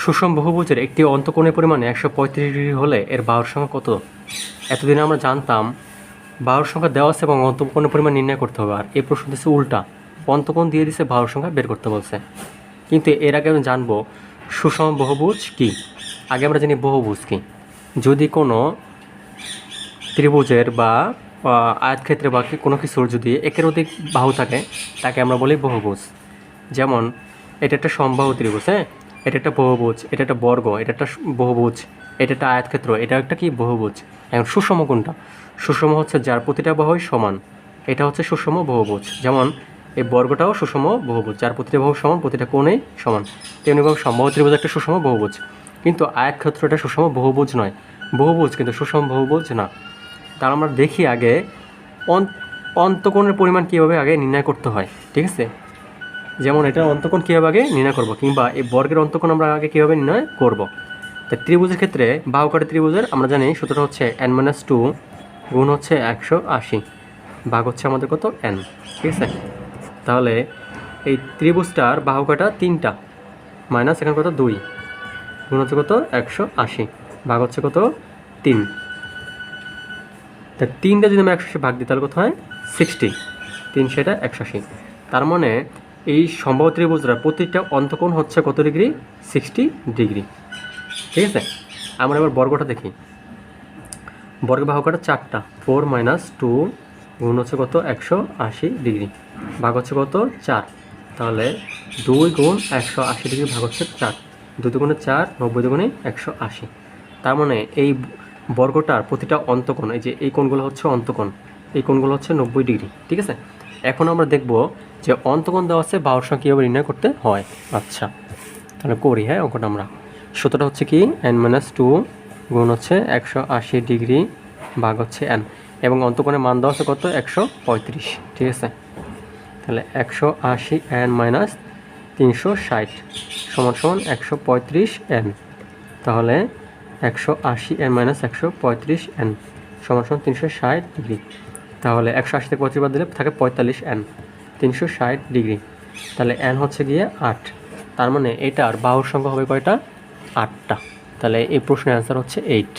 সুষম বহুভুজের একটি অন্তকোণের পরিমাণে একশো পঁয়ত্রিশ ডিগ্রি হলে এর বাহুর সংখ্যা কত? এতদিন আমরা জানতাম বাহুর সংখ্যা দেওয়া আছে এবং অন্তকোণের পরিমাণ নির্ণয় করতে হবে। আর এই প্রশ্ন দিচ্ছে উল্টা। অন্তকোণ দিয়ে দিছে বাহুর সংখ্যা, বের করতে বলছে। কিন্তু এর আগে আমি জানব সুষম বহুভুজ কি? আগে আমরা জানি বহুভুজ কি। যদি কোনো ত্রিভুজের বা আয়তক্ষেত্রে বা কোনো কিছুর যদি একের অধিক বাহু থাকে, তাকে আমরা বলি বহুভুজ। যেমন, এটা একটা সমবাহু ত্রিভুজ হ্যাঁ? এটা একটা বহুভুজ, এটা একটা বর্গ, এটা একটা বহুভুজ, এটা একটা আয়তক্ষেত্র, এটা একটা কি? বহুভুজ। এখন সুষম কোনটা? সুষম হচ্ছে যার প্রতিটা বাহুই সমান। এটা হচ্ছে সুষম বহুভুজ। যেমন এই বর্গটাও সুষম বহুভুজ, যার প্রতিটা বাহু সমান, প্রতিটা কোণেই সমান। তেমনিভাবে সমবাহু ত্রিভুজ একটা সুষম বহুভুজ। কিন্তু আয়তক্ষেত্র এটা সুষম বহুভুজ নয়। বহুভুজ কিন্তু সুষম বহুভুজ না। তার আমরা দেখি আগে অন- অন্তকোণের পরিমাণ কীভাবে আগে নির্ণয় করতে হয়, ঠিক আছে? যেমন এটা অন্তকোণ কীভাবে আগে নির্ণয় করব? কিংবা এই বর্গের অন্তকোণ আমরা আগে কীভাবে নির্ণয় করব? তা ত্রিভুজের ক্ষেত্রে বাহুকাটি ত্রিভুজের আমরা জানি সূত্রটা হচ্ছে এন মাইনাস টু গুণ হচ্ছে একশো আশি। ভাগ হচ্ছে আমাদের কত? এন ঠিক আছে? তাহলে এই ত্রিভুজটার বাহুকাটা তিনটা। মাইনাস এখানে কত? দুই। গুণ হচ্ছে কত? একশো আশি। ভাগ হচ্ছে কত? তিন। তা তিনটা যদি আমি একশো আশি ভাগ দিই, তাহলে কত হয়? সিক্সটি তিন সেটা একশো আশি। তার মানে এই সম্ভব ত্রিভুজরা প্রতিটা অন্তকোণ হচ্ছে কত ডিগ্রি? Sixty degree. ঠিক আছে? আমরা এবার বর্গটা দেখি। বর্গ বাহুকাটা চারটা। ফোর মাইনাস টু গুণ হচ্ছে কত? একশো আশি ডিগ্রি। ভাগ হচ্ছে কত? চার। তাহলে দুই গুণ একশো আশি ডিগ্রি ভাগ হচ্ছে চার। দুই দুগুণে চার, নব্বই দুগুণে একশো আশি। তার মানে এই বর্গটার প্রতিটা অন্তকোণ, এই যে এই কোণগুলো হচ্ছে অন্তকোণ, এই কোণগুলো হচ্ছে নব্বই ডিগ্রি। ঠিক আছে? এখন আমরা দেখব যে অন্তকোণ দেওয়া আছে বাহুর সংখ্যা কীভাবে নির্ণয় করতে হয়। আচ্ছা তাহলে করি হ্যাঁ অঙ্কটা আমরা। সূত্রটা হচ্ছে কি এন মাইনাস টু গুণ হচ্ছে একশো আশি ডিগ্রি ভাগ হচ্ছে এন এবং অন্তকোণের মান দেওয়া আছে কত? একশো পঁয়ত্রিশ, ঠিক আছে? তাহলে একশো আশি এন মাইনাস তিনশো ষাট সমান সমান একশো পঁয়ত্রিশ এন তাহলে একশো আশি এন মাইনাস একশো পঁয়ত্রিশ এন সমান সমান তিনশো ষাট ডিগ্রি। তাহলে একশো আশি থেকে পঁয়ত্রিশ বাদ দিলে থাকে পঁয়তাল্লিশ এন তিনশো ষাট ডিগ্রি। তাহলে এন হচ্ছে গিয়ে আট। তার মানে এটার বাহুর সংখ্যা হবে কয়টা? আটটা। তাহলে এই প্রশ্নের অ্যান্সার হচ্ছে এইট